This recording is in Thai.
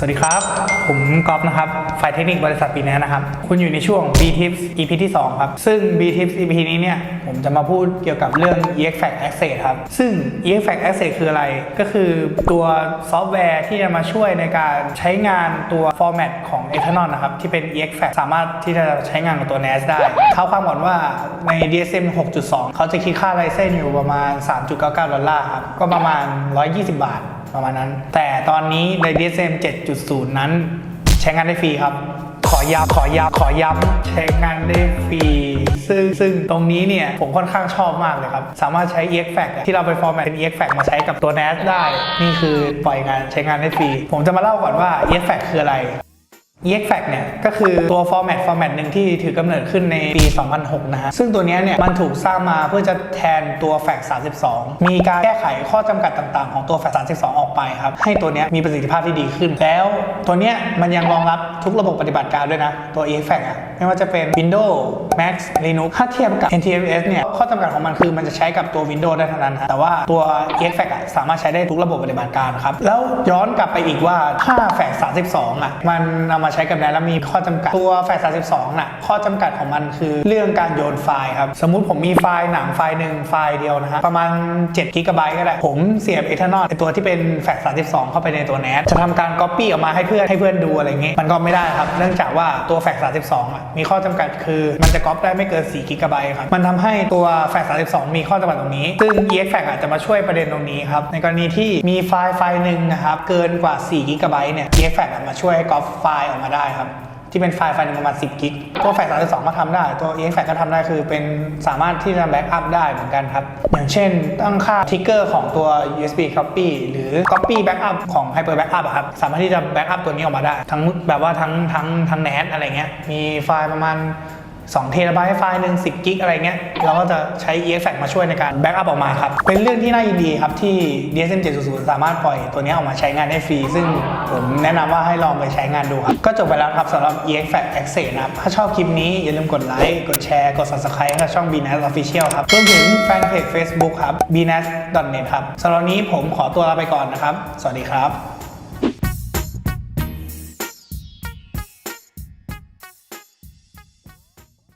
สวัสดีครับ ผมก๊อฟนะครับ ฝ่ายเทคนิคบริษัทปีแนนะครับ คุณอยู่ในช่วง B Tips EP ที่ 2 ครับ ซึ่ง B Tips EP นี้เนี่ย ผมจะมาพูดเกี่ยวกับเรื่อง EXFACT Access ครับ ซึ่ง EXFACT Access คืออะไร ก็คือตัวซอฟต์แวร์ที่จะมาช่วยในการใช้งานตัว format ของ Ethanol นะครับ ที่เป็น EXFACT สามารถที่จะใช้งานกับตัว NAS ได้เท้าความก่อนว่าใน DSM 6.2 เขาจะคิดค่าไลเซนอยู่ประมาณ 3.99 ดอลลาร์ครับ ก็ประมาณ 120 บาทประมาณนั้น แต่ตอนนี้ใน DSM 7.0 นั้น ใช้งานได้ฟรีครับ ขอย้ำขอย้ำขอย้ำใช้งานได้ฟรี ซึ่งซึ่งตรงนี้เนี่ย ผมค่อนข้างชอบมากเลยครับ สามารถใช้ EXFACT ที่เราไปฟอร์แมตเป็น EXFACT มาใช้กับตัว NAS ได้ นี่คือปล่อยงานใช้งานได้ฟรี ผมจะมาเล่าก่อนว่า EXFACT คืออะไร EXFACT เนี่ยก็คือตัวฟอร์แมตฟอร์แมตหนึ่งที่ถือกำเนิดขึ้นในปี 2006 นะฮะ ซึ่งตัวนี้เนี่ย มันถูกสร้างมาเพื่อจะแทนตัว FACT 32 มีการแก้ไขข้อจำกัดต่างๆ ของตัว FACT 32 ออกไปครับ ให้ตัวนี้มีประสิทธิภาพที่ดีขึ้น แล้วตัวนี้มันยังรองรับทุกระบบปฏิบัติการด้วยนะ ตัว EXFACT อะไม่ว่าจะเป็น Windows Mac Linux ถ้าเทียบกับ NTFS เนี่ย ข้อจำกัดของมันคือมันจะใช้กับตัว Windows ได้เท่านั้นฮะแต่ว่าตัว EXFACT อะสามารถใช้ได้ทุกระบบปฏิบัติการครับแล้วย้อนกลับไปอีกว่าถ้า FACT 32อะมันเอามาใช้กับ NAS แล้วมีข้อจำกัดตัว FACT 32น่ะข้อจำกัดของมันคือเรื่องการโยนไฟล์ครับ สมมุติผมมีไฟล์หนังไฟล์หนึ่งไฟล์เดียวนะฮะประมาณ7กิกะไบต์ก็ได้ ผมเสียบ Eternal ไอตัวที่เป็น FACT 32 เข้าไปในตัว NAS จะทำการ Copy ออกมาให้เพื่อนให้เพื่อนดูอะไรเงี้ยมันก็ไม่ได้ครับ เนื่องจากว่าตัว FACT 32อะมีข้อจำกัดคือมันจะก๊อปได้ไม่เกิน4กิกะไบต์ครับมันทำให้ตัว FACT 32 มีข้อจำกัดตรงนี้ ซึ่ง EXFACT อาจจะมาช่วยประเด็นตรงนี้ครับในกรณีที่มีไฟล์ไฟล์หนึ่งนะครับเกินกว่า4กิกะไบต์เนี่ย EXFAC มาช่วยให้ก๊อปไฟล์ออกมาได้ครับ ที่เป็นไฟล์ไฟล์หนึงประมาณ 10 กิก ตัวแฟลช32 ก็ทำได้ ตัว EXFACT ก็ทำได้คือเป็นสามารถที่จะแบ็กอัพได้เหมือนกันครับ อย่างเช่น ตั้งค่าทิกเกอร์ของตัว USB copy หรือ copy backup ของ hyper backup อะครับ สามารถที่จะแบ็กอัพตัวนี้ออกมาได้ ทั้งแบบว่าทั้งทั้งทั้ง NAS อะไรเงี้ย มีไฟล์ประมาณ 2เทราไบต์ไฟล์หนึ่ง10 กิกอะไรเงี้ย เราก็จะใช้ exfat มาช่วยในการแบ็กอัพออกมาครับ เป็นเรื่องที่น่ายินดีครับที่ DSM 700 สามารถปล่อยตัวนี้ออกมาใช้งานได้ฟรี ซึ่งผมแนะนำว่าให้ลองไปใช้งานดูครับ ก็จบไปแล้วครับสำหรับ exfat Access นะครับ ถ้าชอบคลิปนี้อย่าลืมกดไลค์ กดแชร์ กด Subscribe ให้กับช่อง BNAS Official ครับ รวมถึงแฟนเพจ Facebook ครับ bnas.net ครับสำหรับนี้ผมขอตัวลาไปก่อนนะครับ สวัสดีครับ